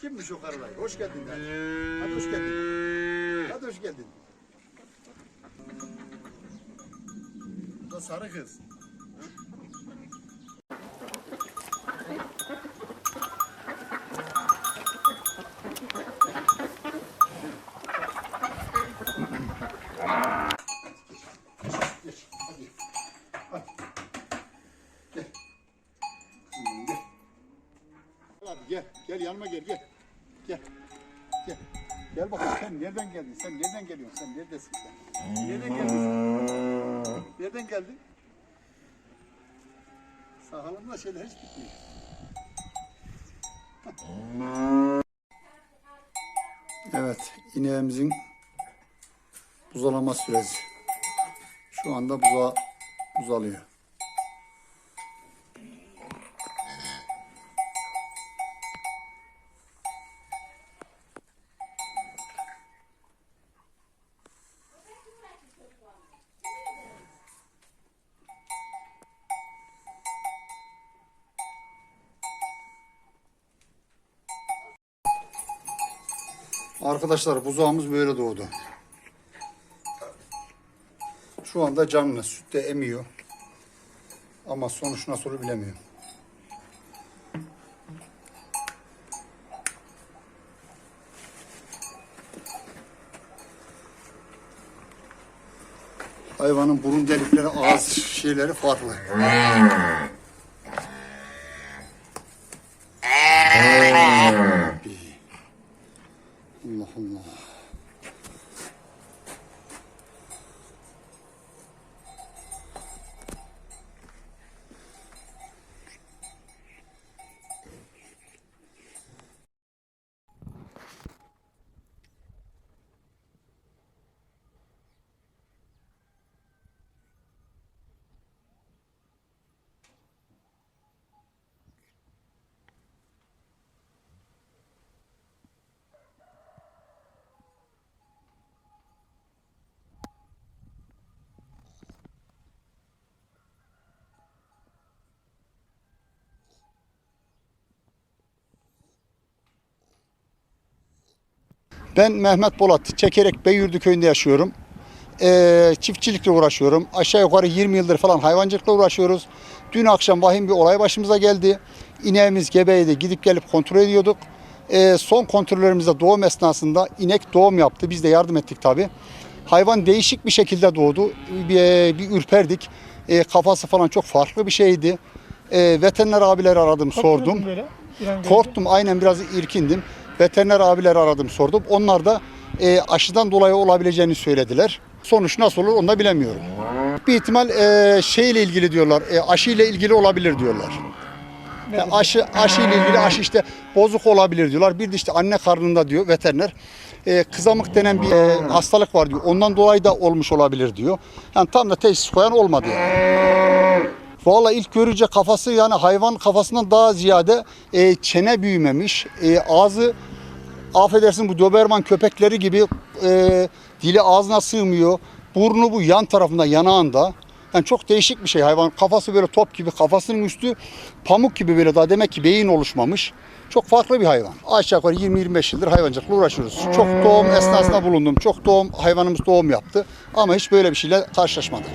Kimmiş o karılar? Hoş geldin. Hadi, hadi hoş geldin. Hadi hoş geldin. Bu da sarı kız. Geç, hadi. Hadi. Gel. Hmm, Gel. Hadi gel, gel yanıma gel, gel. Gel. Gel. Gel bakalım sen nereden geldin? Sen nereden geliyorsun? Sen neredesin sen? Nereden geldin? Nereden geldin? Sakalımla şeyler hiç bitmiyor. Evet, ineğimizin buzalama süreci. Şu anda buza, buzalıyor. Arkadaşlar buzağımız böyle doğdu. Şu anda canlı sütte emiyor. Ama sonuç nasıl olur bilemiyorum. Hayvanın burun delikleri, ağız şeyleri farklı. Ben Mehmet Polat, Çekerek Beyürdü köyünde yaşıyorum. Ee, çiftçilikle uğraşıyorum. Aşağı yukarı 20 yıldır falan hayvancılıkla uğraşıyoruz. Dün akşam vahim bir olay başımıza geldi. İneğimiz gebeydi. Gidip gelip kontrol ediyorduk. Ee, son kontrollerimizde doğum esnasında inek doğum yaptı. Biz de yardım ettik tabii. Hayvan değişik bir şekilde doğdu. Bir, bir ürperdik. Ee, kafası falan çok farklı bir şeydi. Ee, veteriner abileri aradım, sordum. Böyle, bir an önce. Korktum aynen biraz irkindim. Veteriner abileri aradım sordum. Onlar da e, aşıdan dolayı olabileceğini söylediler. Sonuç nasıl olur onu da bilemiyorum. Bir ihtimal e, şeyle ilgili diyorlar. E, aşı ile ilgili olabilir diyorlar. Yani aşı aşı ile ilgili aşı işte bozuk olabilir diyorlar. Bir de işte anne karnında diyor veteriner. E, kızamık denen bir e, hastalık var diyor. Ondan dolayı da olmuş olabilir diyor. Yani tam da teşhis koyan olmadı yani. Valla ilk görünce kafası yani hayvan kafasından daha ziyade e, çene büyümemiş. E, ağzı affedersin bu Doberman köpekleri gibi e, dili ağzına sığmıyor. Burnu bu yan tarafında yanağında. Yani çok değişik bir şey hayvan. Kafası böyle top gibi, kafasının üstü pamuk gibi böyle daha demek ki beyin oluşmamış. Çok farklı bir hayvan. Aşağı yukarı 20-25 yıldır hayvancılıkla uğraşıyoruz. Çok doğum esnasında bulundum. Çok doğum hayvanımız doğum yaptı. Ama hiç böyle bir şeyle karşılaşmadık.